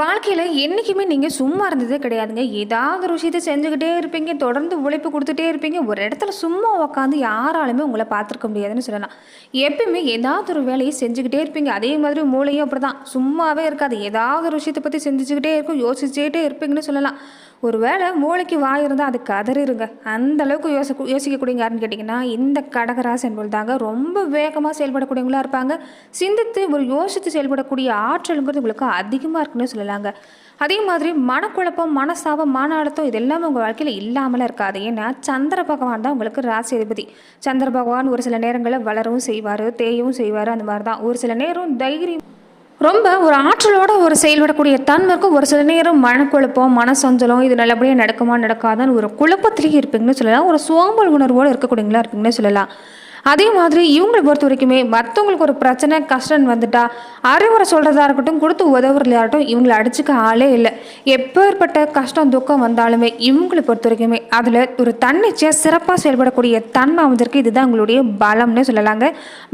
வாழ்க்கையில் என்றைக்குமே நீங்கள் சும்மா இருந்ததே கிடையாதுங்க. ஏதாவது ஒரு விஷயத்தை செஞ்சுக்கிட்டே இருப்பீங்க தொடர்ந்து உழைப்பு கொடுத்துட்டே இருப்பீங்க. ஒரு இடத்துல சும்மா உட்காந்து யாராலுமே உங்களை பார்த்துருக்க முடியாதுன்னு சொல்லலாம். எப்பயுமே ஏதாவது ஒரு வேலையை செஞ்சுக்கிட்டே இருப்பீங்க. அதே மாதிரி மூளையும் அப்படி தான் சும்மாவே இருக்காது. ஏதாவது ஒரு விஷயத்தை பற்றி சிந்திச்சுக்கிட்டே இருக்கும் யோசிச்சுக்கிட்டே இருப்பீங்கன்னு சொல்லலாம். ஒரு வேளை மூளைக்கு வாய் இருந்தால் அது கதறிடுங்க அந்த அளவுக்கு யோசி யோசிக்கக்கூடியவங்க யாருன்னு கேட்டிங்கன்னா இந்த கடகராசி என்பது தாங்க ரொம்ப வேகமாக செயல்படக்கூடியவங்களா இருப்பாங்க. சிந்தித்து ஒரு யோசித்து செயல்படக்கூடிய ஆற்றலுங்கிறது உங்களுக்கு அதிகமாக இருக்குன்னு சொல்லலாங்க. அதே மாதிரி மனக்குழப்பம் மனசாபம் மன அழுத்தம் இது உங்கள் வாழ்க்கையில் இல்லாமலாம் இருக்காது. ஏன்னா சந்திர பகவான் தான் உங்களுக்கு ராசி அதிபதி சந்திர பகவான் ஒரு சில நேரங்களில் வளரவும் செய்வார் தேயவும் செய்வார் அந்த மாதிரி தான் ஒரு சில நேரம் தைரியம் ரொம்ப ஒரு ஆற்றலோட ஒரு செயல்படக்கூடிய தன்மை இருக்கும் ஒரு சில நேரம் மனக்குழப்பம் மனசஞ்சலம் இது நல்லபடியாக நடக்குமா நடக்காதான்னு ஒரு குழப்பத்திலேயே இருப்பீங்கன்னு சொல்லலாம். ஒரு சோம்பல் உணர்வோடு இருக்கக்கூடியங்களா இருப்பீங்கன்னு சொல்லலாம். அதே மாதிரி இவங்களை பொறுத்த வரைக்குமே மற்றவங்களுக்கு ஒரு பிரச்சனை கஷ்டம் வந்துட்டா அறிவுரை சொல்கிறதா இருக்கட்டும் கொடுத்து உதவுறதா இருக்கட்டும் இவங்களை அடிச்சுக்க ஆளே இல்லை. எப்பேற்பட்ட கஷ்டம் துக்கம் வந்தாலுமே இவங்களை பொறுத்த வரைக்குமே அதில் ஒரு தன்னிச்சையாக சிறப்பாக செயல்படக்கூடிய தன்மை அமைஞ்சிருக்கு. இதுதான் உங்களுடைய பலம்னு சொல்லலாங்க.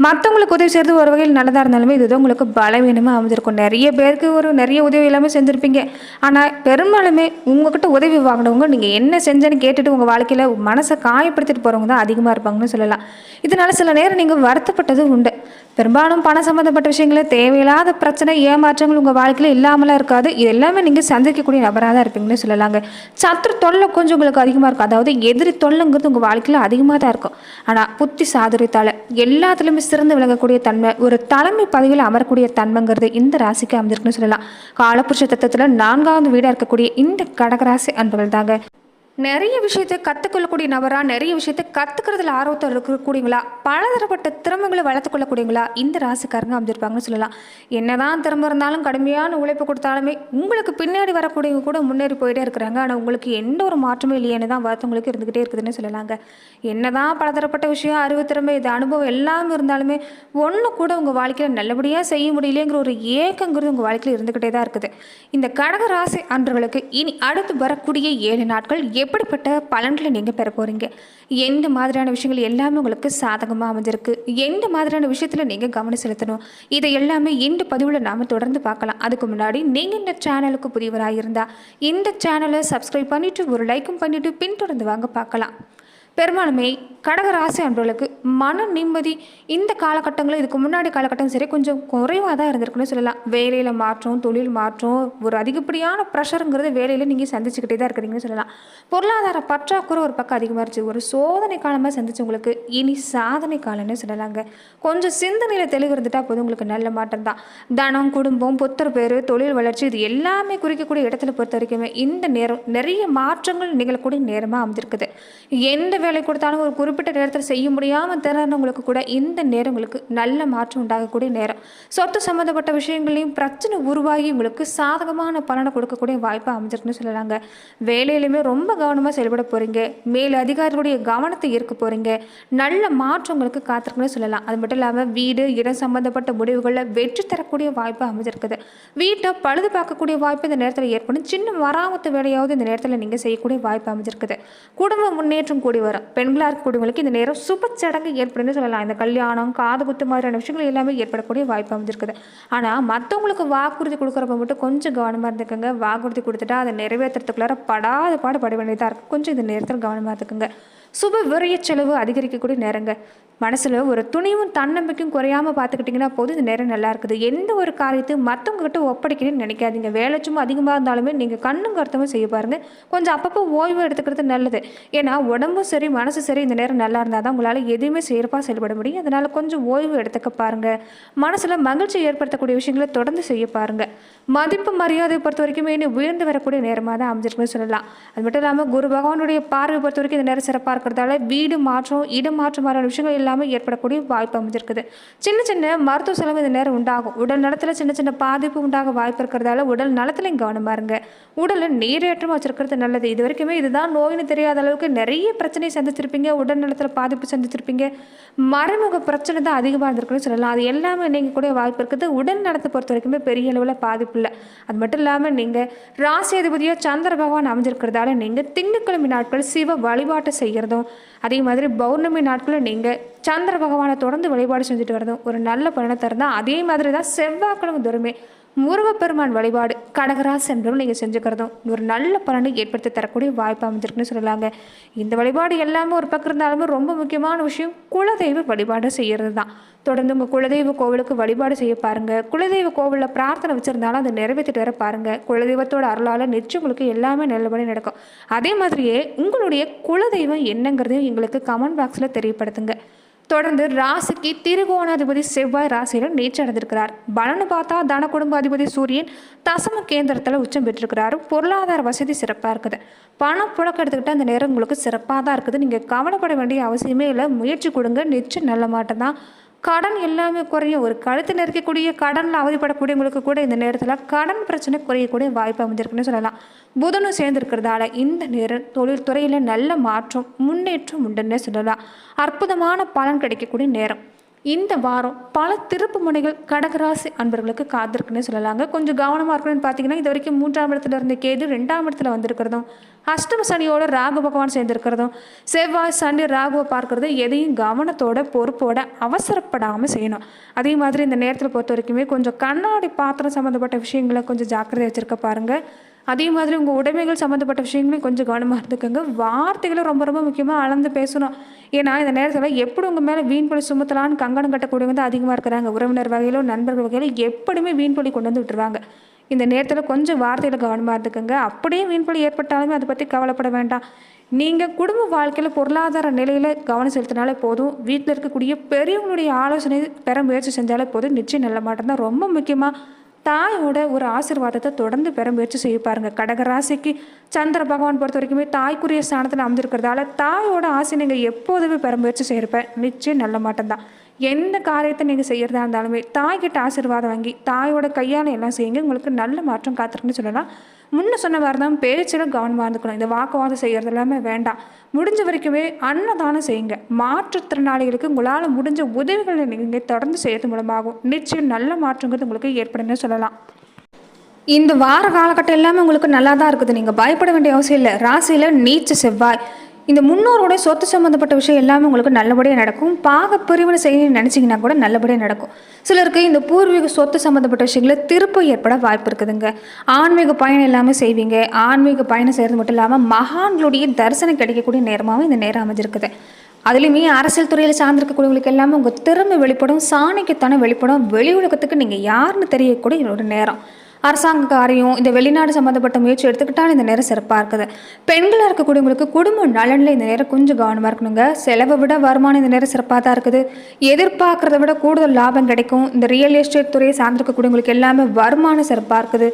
மற்றவங்களுக்கு உதவி செய்கிறது ஒரு வகையில் நல்லதாக இருந்தாலுமே இதுதான் உங்களுக்கு பலவீனமாக அமைஞ்சிருக்கும். நிறைய பேருக்கு ஒரு நிறைய உதவி எல்லாமே செஞ்சுருப்பீங்க. ஆனால் பெரும்பாலுமே உங்ககிட்ட உதவி வாங்கினவங்க நீங்கள் என்ன செஞ்சேன்னு கேட்டுட்டு உங்கள் வாழ்க்கையில் மனசை காயப்படுத்திட்டு போகிறவங்க தான் அதிகமாக இருப்பாங்கன்னு சொல்லலாம். இதனால் சில நேரம் நீங்கள் வருத்தப்பட்டது உண்டு. பெரும்பாலும் பணம் சம்மந்தப்பட்ட விஷயங்களில் தேவையில்லாத பிரச்சனை ஏமாற்றங்கள் உங்கள் வாழ்க்கையில் இல்லாமலாம் இருக்காது. இது எல்லாமே நீங்கள் சந்திக்கக்கூடிய நபராக தான் இருப்பீங்கன்னு சொல்லலாங்க. சத்துரு தொல்லை கொஞ்சம் உங்களுக்கு அதிகமாக இருக்கும். அதாவது எதிரி தொல்லைங்கிறது உங்கள் வாழ்க்கையில் அதிகமாக தான் இருக்கும். ஆனால் புத்தி சாதுரியத்தால் எல்லாத்துலேயுமே சிறந்து விளங்கக்கூடிய தன்மை ஒரு தலைமை பதவியில் அமரக்கூடிய தன்மைங்கிறது இந்த ராசிக்கு அமைஞ்சிருக்குன்னு சொல்லலாம். காலப்புருஷ தத்துவத்தில் நான்காவது வீடாக இருக்கக்கூடிய இந்த கடகராசி அன்பர்கள் தாங்க நிறைய விஷயத்தை கற்றுக்கொள்ளக்கூடிய நபராக நிறைய விஷயத்தை கற்றுக்கிறதுல ஆர்வத்தில் இருக்கக்கூடியவங்களா பலதரப்பட்ட திறமைகளை வளர்த்துக்கொள்ளக்கூடியவங்களா இந்த ராசிக்காரங்க அமைஞ்சிருப்பாங்கன்னு சொல்லலாம். என்னதான் திறமை இருந்தாலும் கடுமையான உழைப்பு கொடுத்தாலுமே உங்களுக்கு பின்னாடி வரக்கூடியவங்க கூட முன்னேறி போயிட்டே இருக்கிறாங்க. ஆனால் உங்களுக்கு எந்த ஒரு மாற்றமும் இல்லையானு தான் வருத்தவங்களுக்கு இருந்துக்கிட்டே இருக்குதுன்னு சொல்லலாங்க. என்னதான் பலதரப்பட்ட விஷயம் அறிவு திறமை இது அனுபவம் எல்லாமே இருந்தாலுமே ஒன்று கூட உங்கள் வாழ்க்கையில் நல்லபடியாக செய்ய முடியலங்கிற ஒரு ஏக்கங்கிறது உங்கள் வாழ்க்கையில் இருந்துக்கிட்டே தான் இருக்குது. இந்த கடக ராசி அன்றர்களுக்கு இனி அடுத்து வரக்கூடிய ஏழு நாட்கள் எப் எப்படிப்பட்ட பலன்களை நீங்கள் பெற போகிறீங்க எந்த மாதிரியான விஷயங்கள் எல்லாமே உங்களுக்கு சாதகமாக அமைஞ்சிருக்கு? எந்த மாதிரியான விஷயத்தில் நீங்கள் கவனம் செலுத்தணும்? இதை எல்லாமே இந்த பதிவில் நாம் தொடர்ந்து பார்க்கலாம். அதுக்கு முன்னாடி நீங்கள் இந்த சேனலுக்கு புதியவராக இருந்தால் இந்த சேனலை சப்ஸ்கிரைப் பண்ணிவிட்டு ஒரு லைக்கும் பண்ணிவிட்டு பின்தொடர்ந்து வாங்க பார்க்கலாம். பெரும்பாலுமே கடகராசி அன்பர்களுக்கு மன நிம்மதி இந்த காலகட்டங்களும் இதுக்கு முன்னாடி காலகட்டம் சரி கொஞ்சம் குறைவாக தான் இருந்திருக்குன்னு சொல்லலாம். வேலையில் மாற்றம் தொழில் மாற்றம் ஒரு அதிகப்படியான ப்ரெஷருங்கிறது வேலையில் நீங்கள் சந்திச்சுக்கிட்டே தான் இருக்கிறீங்கன்னு சொல்லலாம். பொருளாதார பற்றாக்குறை ஒரு பக்கம் அதிகமாக இருந்துச்சு. ஒரு சோதனை காலமாக சந்திச்சவங்களுக்கு இனி சாதனை காலம்னு சொல்லலாங்க. கொஞ்சம் சிந்தனையில் தெளிவு இருந்துட்டால் போதும் உங்களுக்கு நல்ல மாற்றம் தான். தனம் குடும்பம் புத்தர் பேர் தொழில் வளர்ச்சி இது எல்லாமே குறிக்கக்கூடிய இடத்துல பொறுத்த வரைக்குமே இந்த நேரம் நிறைய மாற்றங்கள் நிகழக்கூடிய நேரமாக அமைஞ்சிருக்குது. எந்த வேலை கொடுத்தாலும் ஒரு குறிப்பிட்ட நேரத்தில் செய்ய முடியாமல் திறனவங்களுக்கு கூட இந்த நேரம் உங்களுக்கு நல்ல மாற்றம் உண்டாகக்கூடிய நேரம். சொத்து சம்மந்தப்பட்ட விஷயங்களையும் பிரச்சனை உருவாகி உங்களுக்கு சாதகமான பலனை கொடுக்கக்கூடிய வாய்ப்பு அமைஞ்சிருக்குன்னு சொல்லலாங்க. வேலையிலுமே ரொம்ப கவனமாக செயல்பட போகிறீங்க மேல் அதிகாரிகளுடைய கவனத்தை ஈர்க்க போகிறீங்க நல்ல மாற்றம் உங்களுக்கு காத்திருக்குன்னு சொல்லலாம். அது மட்டும் இல்லாமல் வீடு இடம் சம்மந்தப்பட்ட முடிவுகளில் வெற்றி தரக்கூடிய வாய்ப்பு அமைஞ்சிருக்குது. வீட்டை பழுது பார்க்கக்கூடிய வாய்ப்பு இந்த நேரத்தில் ஏற்படும். சின்ன வராமத்து வேலையாவது இந்த நேரத்தில் நீங்கள் செய்யக்கூடிய வாய்ப்பு அமைஞ்சிருக்குது. குடும்ப முன்னேற்றம் கூடி வரும் பெண்களாக இருக்கக்கூடியவங்களுக்கு இந்த நேரம் சுப சடங்கு ஏற்படும்னு சொல்லலாம். இந்த கல்யாணம் காது குத்து மாதிரியான விஷயங்கள் எல்லாமே ஏற்படக்கூடிய வாய்ப்பு அமைஞ்சிருக்குது. ஆனால் மற்றவங்களுக்கு வாக்குறுதி கொடுக்குறப்ப மட்டும் கொஞ்சம் கவனமாக இருந்துக்கோங்க. வாக்குறுதி கொடுத்துட்டா அதை நிறைவேற்றுறதுக்குள்ளார படாத பாடு பட வேண்டியதாக இருக்கும் கொஞ்சம் இந்த நேரத்தில் கவனமாக இருந்துக்குங்க. சுப விரைய செலவு அதிகரிக்கக்கூடிய நேரங்க. மனசில் ஒரு துணிவும் தன்னம்பிக்கையும் குறையாமல் பார்த்துக்கிட்டிங்கன்னா போதும். இந்த நேரம் நல்லா இருக்குது. எந்த ஒரு காரியத்தையும் மற்றவங்க கிட்ட ஒப்படைக்கணும்னு நினைக்காதீங்க. வேலை சும்மா அதிகமாக இருந்தாலுமே நீங்கள் கண்ணும் கருத்தமும் செய்ய பாருங்கள் கொஞ்சம் அப்பப்போ ஓய்வு எடுத்துக்கிறது நல்லது. ஏன்னா உடம்பும் சரி மனசு சரி இந்த நேரம் நல்லா இருந்தால் தான் உங்களால் எதுவுமே சிறப்பாக செயல்பட முடியும். அதனால் கொஞ்சம் ஓய்வு எடுத்துக்க பாருங்கள் மனசில் மகிழ்ச்சி ஏற்படுத்தக்கூடிய விஷயங்களை தொடர்ந்து செய்ய பாருங்கள் மதிப்பு மரியாதை பொறுத்த வரைக்குமே இனி உயர்ந்து வரக்கூடிய நேரமாக தான் அமைஞ்சிருக்குன்னு சொல்லலாம். அது மட்டும் இல்லாமல் குரு பகவானுடைய பார்வை பொறுத்த வரைக்கும் இந்த நேரம் சிறப்பாக இருக்கிறதால வீடு மாற்றம் இடம் மாற்றம் மாதிரியான விஷயங்கள் எல்லாமே ஏற்படக்கூடிய வாய்ப்பு அமைஞ்சிருக்குது. சின்ன சின்ன மருத்துவ செலவு இந்த நேரம் உண்டாகும். உடல் நலத்தில் சின்ன சின்ன பாதிப்பு உண்டாக வாய்ப்பு இருக்கிறதால உடல் நலத்திலையும் கவனமாக இருங்க. உடலை நீரேற்றம் வச்சிருக்கிறது நல்லது. இது வரைக்குமே இதுதான் நோயின்னு தெரியாத அளவுக்கு நிறைய பிரச்சனை சந்திச்சிருப்பீங்க. உடல் நலத்தில் பாதிப்பு சந்திச்சிருப்பீங்க. மறைமுக பிரச்சனை தான் அதிகமாக இருந்திருக்குன்னு சொல்லலாம். அது எல்லாமே நீங்கள் கூட வாய்ப்பு இருக்குது. உடல் நலத்தை பொறுத்த வரைக்குமே பெரிய அளவில் பாதிப்பு இல்லை. அது மட்டும் இல்லாமல் நீங்கள் ராசி அதிபதியோ சந்திர பகவான் அமைஞ்சிருக்கிறதால நீங்கள் திங்கக்கிழமை நாட்கள் சிவ வழிபாட்டை செய்கிறது செய்கிறதும் அதே மாதிரி பௌர்ணமி நாட்களில் நீங்கள் சந்திர பகவானை தொடர்ந்து வழிபாடு செஞ்சுட்டு வரதும் ஒரு நல்ல பலனை தருந்தா அதே மாதிரி தான் செவ்வாய்க்கிழமை தோறுமே முருகப்பெருமான் வழிபாடு கடகராசி என்பவர்கள் நீங்கள் செஞ்சுக்கிறதும் ஒரு நல்ல பலனை ஏற்படுத்தி தரக்கூடிய வாய்ப்பு அமைஞ்சிருக்குன்னு சொல்லலாங்க. இந்த வழிபாடு எல்லாமே ஒரு பக்கம் இருந்தாலுமே ரொம்ப முக்கியமான விஷயம் குலதெய்வ வழிபாடு செய்கிறது தான் தொடர்ந்து உங்கள் குலதெய்வ கோவிலுக்கு வழிபாடு செய்ய பாருங்கள் குலதெய்வ கோவிலில் பிரார்த்தனை வச்சுருந்தாலும் அதை நிறைவேற்றிட்டு வர பாருங்கள் குலதெய்வத்தோட அருளால் நிச்சயம் உங்களுக்கு எல்லாமே நல்லபடி நடக்கும். அதே மாதிரியே உங்களுடைய குலதெய்வம் என்னங்கிறதையும் எங்களுக்கு கமெண்ட் பாக்ஸில் தெரியப்படுத்துங்க. தொடர்ந்து ராசிக்கு திருகோணாதிபதி செவ்வாய் ராசியில் நீச்சல் அடைந்திருக்கிறார். பலனு பார்த்தா தன குடும்ப அதிபதி சூரியன் தசம கேந்திரத்தில் உச்சம் பெற்றிருக்கிறாரு. பொருளாதார வசதி சிறப்பாக இருக்குது. பணம் புழக்க எடுத்துக்கிட்டு அந்த நேரம் உங்களுக்கு சிறப்பாக தான் இருக்குது. நீங்கள் கவலைப்பட வேண்டிய அவசியமே இல்லை. முயற்சி கொடுங்க. நிச்சயம் நல்ல மாட்டம் தான். கடன் எல்லாமே குறையும் ஒரு கழுத்து நெருக்கக்கூடிய கடனில் அவதிப்படக்கூடியவங்களுக்கு கூட இந்த நேரத்தில் கடன் பிரச்சனை குறையக்கூடிய வாய்ப்பு அமைஞ்சிருக்குன்னு சொல்லலாம். புதனும் சேர்ந்திருக்கிறதால இந்த நேரம் தொழில்துறையில் நல்ல மாற்றம் முன்னேற்றம் உண்டுன்னே சொல்லலாம். அற்புதமான பலன் கிடைக்கக்கூடிய நேரம். இந்த வாரம் பல திருப்பு முனைகள் கடகராசி அன்பர்களுக்கு காத்திருக்குன்னு சொல்லலாங்க. கொஞ்சம் கவனமாக இருக்கணும்னு பார்த்தீங்கன்னா இது வரைக்கும் மூன்றாம் இடத்துல இருந்த கேது ரெண்டாம் இடத்துல வந்திருக்கிறதும் அஷ்டம சனியோட ராகு பகவான் சேர்ந்திருக்கிறதும் செவ்வாய் சனி ராகுவை பார்க்கறது எதையும் கவனத்தோட பொறுப்போட அவசரப்படாமல் செய்யணும். அதே மாதிரி இந்த நேரத்தில் பொறுத்த வரைக்குமே கொஞ்சம் கண்ணாடி பாத்திரம் சம்மந்தப்பட்ட விஷயங்களை கொஞ்சம் ஜாக்கிரதை வச்சுருக்க பாருங்கள் அதே மாதிரி உங்கள் உடைமைகள் சம்மந்தப்பட்ட விஷயங்களையும் கொஞ்சம் கவனமாக இருந்துக்கோங்க. வார்த்தைகளை ரொம்ப ரொம்ப முக்கியமாக அளந்து பேசணும். ஏன்னா இந்த நேரத்தில் எப்படி உங்கள் மேலே வீண் பழி சுமத்தலான்னு கங்கணம் கட்டக்கூடியவங்க தான் அதிகமாக இருக்கிறாங்க. உறவினர் வகையிலோ நண்பர்கள் வகையிலோ எப்படியுமே வீண் பழி கொண்டு வந்து விட்டுருவாங்க. இந்த நேரத்தில் கொஞ்சம் வார்த்தையில் கவனமாக இருந்துக்கோங்க. அப்படியே வீண்பலி ஏற்பட்டாலுமே அதை பற்றி கவலைப்பட வேண்டாம். நீங்கள் குடும்ப வாழ்க்கையில் பொருளாதார நிலையில் கவனம் செலுத்தினாலே போதும். வீட்டில் இருக்கக்கூடிய பெரியவங்களுடைய ஆலோசனை பெற முயற்சி செஞ்சாலே போதும். நிச்சயம் நல்ல மாட்டம் தான் ரொம்ப முக்கியமாக தாயோட ஒரு ஆசீர்வாதத்தை தொடர்ந்து பெற முயற்சி செய்ய பாருங்கள் கடகராசிக்கு சந்திர பகவான் பொறுத்த வரைக்குமே தாய்க்குரிய ஸ்தானத்தில் அமைந்திருக்கிறதால தாயோட ஆசை நீங்கள் எப்போதுமே பெற முயற்சி செய்கிறப்ப நிச்சயம் நல்ல மாட்டம்தான் எந்த காரியத்தை நீங்கள் செய்கிறதா இருந்தாலுமே தாய்கிட்ட ஆசீர்வாதம் வாங்கி தாயோட கையால் எல்லாம் செய்யுங்க. உங்களுக்கு நல்ல மாற்றம் காத்திருக்குன்னு சொல்லலாம். முன்ன சொன்ன மாதிரி தான் பேச்சில் கவனமாக இருந்துக்கணும். இந்த வாக்குவாதம் செய்கிறது எல்லாமே வேண்டாம். முடிஞ்ச வரைக்குமே அன்னதானம் செய்யுங்க. மாற்றுத்திறனாளிகளுக்கு உங்களால் முடிஞ்ச உதவிகளை நீங்கள் தொடர்ந்து செய்யறது மூலமாகும் நிச்சயம் நல்ல மாற்றங்கிறது உங்களுக்கு ஏற்படும்னு சொல்லலாம். இந்த வார காலகட்டம் எல்லாமே உங்களுக்கு நல்லா தான் இருக்குது. நீங்கள் பயப்பட வேண்டிய அவசியம் இல்லை. ராசியில் நீச்ச செவ்வாய். இந்த முன்னோரோட சொத்து சம்மந்தப்பட்ட விஷயம் எல்லாமே உங்களுக்கு நல்லபடியாக நடக்கும். பாக பிரிவினை செய்யணும்னு நினச்சிங்கன்னா கூட நல்லபடியாக நடக்கும். சிலருக்கு இந்த பூர்வீக சொத்து சம்மந்தப்பட்ட விஷயங்கள திருப்பம் ஏற்பட வாய்ப்பு இருக்குதுங்க. ஆன்மீக பயணம் எல்லாமே செய்வீங்க. ஆன்மீக பயணம் செய்கிறது மட்டும் இல்லாமல் மகான்களுடைய தரிசனம் கிடைக்கக்கூடிய நேரமாகவும் இந்த நேரம் அமைஞ்சிருக்குது. அதுலேயுமே அரசியல் துறையில் சார்ந்திருக்கக்கூடியவங்களுக்கு எல்லாமே உங்கள் திறமை வெளிப்படும் சாணிக்குத்தான வெளிப்படும் வெளி உலகத்துக்கு நீங்கள் யாருன்னு தெரியக்கூடிய ஒரு நேரம். அரசாங்க காரியம் இந்த வெளிநாடு சம்மந்தப்பட்ட முயற்சி எடுத்துக்கிட்டாலும் இந்த நேரம் சிறப்பாக இருக்குது. பெண்களாக இருக்கக்கூடியவங்களுக்கு குடும்ப நலனில் இந்த நேரம் கொஞ்சம் கவனமாக இருக்கணுங்க. செலவை விட வருமானம் இந்த நேரம் சிறப்பாக தான் இருக்குது. எதிர்பார்க்கறத விட கூடுதல் லாபம் கிடைக்கும். இந்த ரியல் எஸ்டேட் துறையை சார்ந்திருக்கக்கூடியவங்களுக்கு எல்லாமே வருமானம் சிறப்பாக இருக்குது.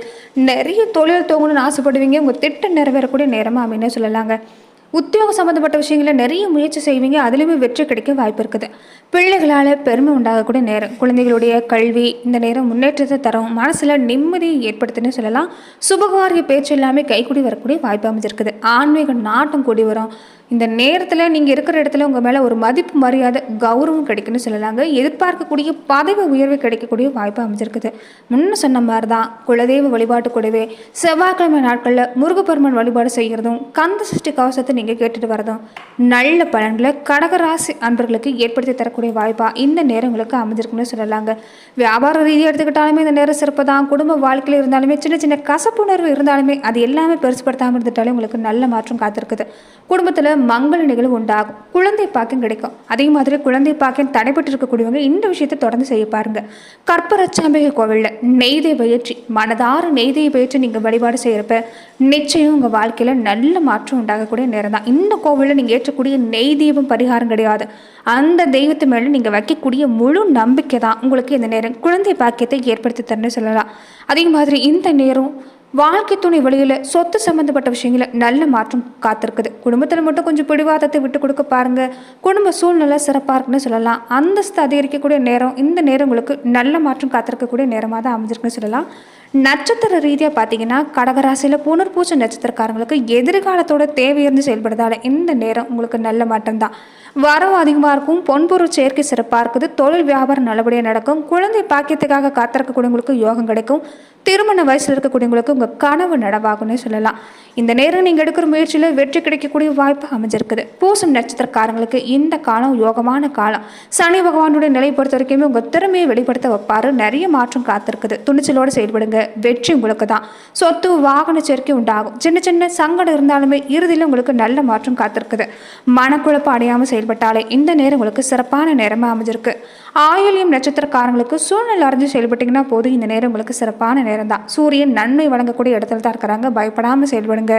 நிறைய தொழில் தோங்கணும்னு ஆசைப்படுவீங்க. உங்கள் திட்டம் நிறைவேறக்கூடிய நேரமாக அப்படின்னு சொல்லலாங்க. உத்தியோகம் சம்மந்தப்பட்ட விஷயங்கள நிறைய முயற்சி செய்வீங்க. அதுலேயுமே வெற்றி கிடைக்க வாய்ப்பு இருக்குது. பிள்ளைகளால் பெருமை உண்டாகக்கூடிய நேரம். குழந்தைகளுடைய கல்வி இந்த நேரம் முன்னேற்றத்தை தரும். மனசில் நிம்மதியை ஏற்படுத்துன்னு சொல்லலாம். சுபகாரிய பேச்சு எல்லாமே கைக்கூடி வரக்கூடிய வாய்ப்பு அமைஞ்சிருக்குது. ஆன்மீக நாட்டம் கூடி வரும். இந்த நேரத்தில் நீங்கள் இருக்கிற இடத்துல உங்கள் மேலே ஒரு மதிப்பு மரியாதை கௌரவம் கிடைக்குன்னு சொல்லலாங்க. எதிர்பார்க்கக்கூடிய பதவி உயர்வு கிடைக்கக்கூடிய வாய்ப்பு அமைஞ்சிருக்குது. முன்ன சொன்ன மாதிரி தான் குலதெய்வ வழிபாட்டு கூடவே செவ்வாய்க்கிழமை நாட்களில் முருகப்பெருமான் வழிபாடு செய்கிறதும் கந்த சஷ்டி கவசத்தை நீங்கள் கேட்டுட்டு வரதும் நல்ல பலன்களை கடகராசி அன்பர்களுக்கு ஏற்படுத்தி தரக்கூடிய வாய்ப்பாக இந்த நேரம் உங்களுக்கு அமைஞ்சிருக்குன்னு சொல்லலாங்க. வியாபார ரீதியாக எடுத்துக்கிட்டாலுமே இந்த நேரம் சிறப்பு தான் குடும்ப வாழ்க்கையில் இருந்தாலுமே சின்ன சின்ன கசப்புணர்வு இருந்தாலுமே அது எல்லாமே பெருசுப்படுத்தாமல் இருந்துட்டாலே உங்களுக்கு நல்ல மாற்றம் காத்திருக்குது. குடும்பத்தில் மங்கள நிகழ்வு உண்டாகும். குழந்தை பாக்கியம் கிடைக்கும். அதே மாதிரி குழந்தை பாக்கியம் தடைபட்டு இருக்கக்கூடியவங்க இந்த விஷயத்தை தொடர்ந்து செய்ய பாருங்க. கற்பரச்சாம்பிகை கோவிலில் நெய்தை பயிற்சி மனதார நெய்தை பயிற்சி நீங்கள் வழிபாடு செய்கிறப்ப நிச்சயம் உங்கள் வாழ்க்கையில் நல்ல மாற்றம் உண்டாகக்கூடிய நேரம் தான் இந்த கோவிலில் நீங்கள் ஏற்றக்கூடிய நெய் தீபம் பரிகாரம் கிடையாது. அந்த தெய்வத்து மேலே நீங்கள் வைக்கக்கூடிய முழு நம்பிக்கை தான் உங்களுக்கு இந்த நேரம் குழந்தை பாக்கியத்தை ஏற்படுத்தி தரணும்னு சொல்லலாம். அதே மாதிரி இந்த நேரம் வாழ்க்கை துணை வழியில் சொத்து சம்மந்தப்பட்ட விஷயங்கள நல்ல மாற்றம் காத்திருக்குது. குடும்பத்தில் மட்டும் கொஞ்சம் பிடிவாதத்தை விட்டு கொடுக்க பாருங்க. குடும்ப சூழ்நிலை சிறப்பாக இருக்குன்னு சொல்லலாம். அந்தஸ்து அதிகரிக்கக்கூடிய நேரம் இந்த நேரம் உங்களுக்கு நல்ல மாற்றம் காத்திருக்கக்கூடிய நேரமாக தான் அமைஞ்சிருக்குன்னு சொல்லலாம். நட்சத்திர ரீதியாக பார்த்தீங்கன்னா கடகராசியில் புனர்பூச்ச நட்சத்திரக்காரங்களுக்கு எதிர்காலத்தோட தேவையிருந்து செயல்படுறதால இந்த நேரம் உங்களுக்கு நல்ல மாற்றம் தான் வரவு அதிகமாக இருக்கும் பொன்பொருள் சேர்க்கை சிறப்பாக இருக்குது. தொழில் வியாபாரம் நல்லபடியாக நடக்கும். குழந்தை பாக்கியத்துக்காக காத்திருக்கக்கூடியவங்களுக்கு யோகம் கிடைக்கும். திருமண வயசில் இருக்கக்கூடியவங்களுக்கு உங்கள் கனவு நடவாகும்னே சொல்லலாம். இந்த நேரம் நீங்கள் எடுக்கிற முயற்சியில் வெற்றி கிடைக்கக்கூடிய வாய்ப்பு அமைஞ்சிருக்குது. பூசம் நட்சத்திரக்காரங்களுக்கு இந்த காலம் யோகமான காலம். சனி பகவானுடைய நிலை பொறுத்த வரைக்குமே உங்கள் திறமையை வெளிப்படுத்த வைப்பாரு. நிறைய மாற்றம் காத்திருக்குது. துணிச்சலோடு செயல்படுங்க. வெற்றி உங்களுக்கு தான். சொத்து வாகன சேர்க்கை உண்டாகும். சின்ன சின்ன சங்கடம் இருந்தாலுமே இறுதியில் உங்களுக்கு நல்ல மாற்றம் காத்திருக்குது. மனக்குழப்பம் அடையாமல் செயல்பட்டாலே இந்த நேரம் உங்களுக்கு சிறப்பான நேரமாக அமைஞ்சிருக்கு. ஆயுள்யம் நட்சத்திரக்காரங்களுக்கு சூழ்நிலை அறிஞ்சு செயல்பட்டிங்கன்னா போதும். இந்த நேரம் உங்களுக்கு சிறப்பான நேரம் தான் சூரியன் நன்மை வழங்கக்கூடிய இடத்துல தான் இருக்கிறாங்க பயப்படாமல் செயல்படுங்க.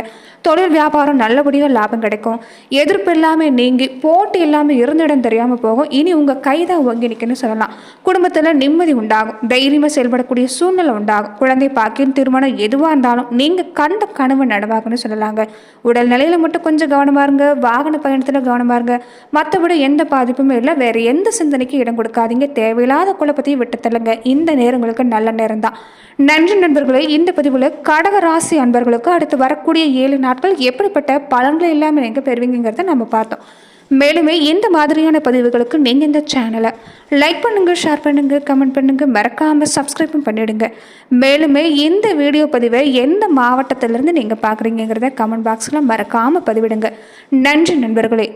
தொழில் வியாபாரம் நல்லபடியாக லாபம் கிடைக்கும். எதிர்ப்பு இல்லாமல் நீங்கி போட்டி இல்லாமல் இருந்த இடம் தெரியாமல் போகும். இனி உங்கள் கைதான் ஒங்கி நிற்கணும்னு சொல்லலாம். குடும்பத்தில் நிம்மதி உண்டாகும். தைரியமாக செயல்படக்கூடிய சூழ்நிலை உண்டாகும். குழந்தை பாக்கியம் திருமணம் எதுவாக இருந்தாலும் நீங்கள் கண்ட கனவு நடவாகுன்னு சொல்லலாங்க. உடல் நிலையில் மட்டும் கொஞ்சம் கவனமாக இருங்க. வாகன பயணத்தில் கவனமாக இருங்க. மற்றபடி எந்த பாதிப்புமே இல்லை. வேறு எந்த சிந்தனைக்கும் இடம் கொடுக்காது கொடுக்காதீங்க தேவையில்லாத குழப்பத்தையும் விட்டு தள்ளுங்க இந்த நேரங்களுக்கு நல்ல நேரம் தான் நன்றி நண்பர்களே இந்த பதிவில் கடக ராசி அன்பர்களுக்கு அடுத்து வரக்கூடிய ஏழு நாட்கள் எப்படிப்பட்ட பலன்கள் இல்லாமல் எங்கே பெறுவீங்கிறத நம்ம பார்த்தோம். மேலுமே இந்த மாதிரியான பதிவுகளுக்கு நீங்கள் இந்த சேனலை லைக் பண்ணுங்கள் ஷேர் பண்ணுங்கள் கமெண்ட் பண்ணுங்கள் மறக்காமல் சப்ஸ்கிரைபும் பண்ணிவிடுங்க மேலுமே இந்த வீடியோ பதிவை எந்த மாவட்டத்திலேருந்து நீங்கள் பார்க்குறீங்கிறத கமெண்ட் பாக்ஸில் மறக்காமல் பதிவிடுங்க. நன்றி நண்பர்களே.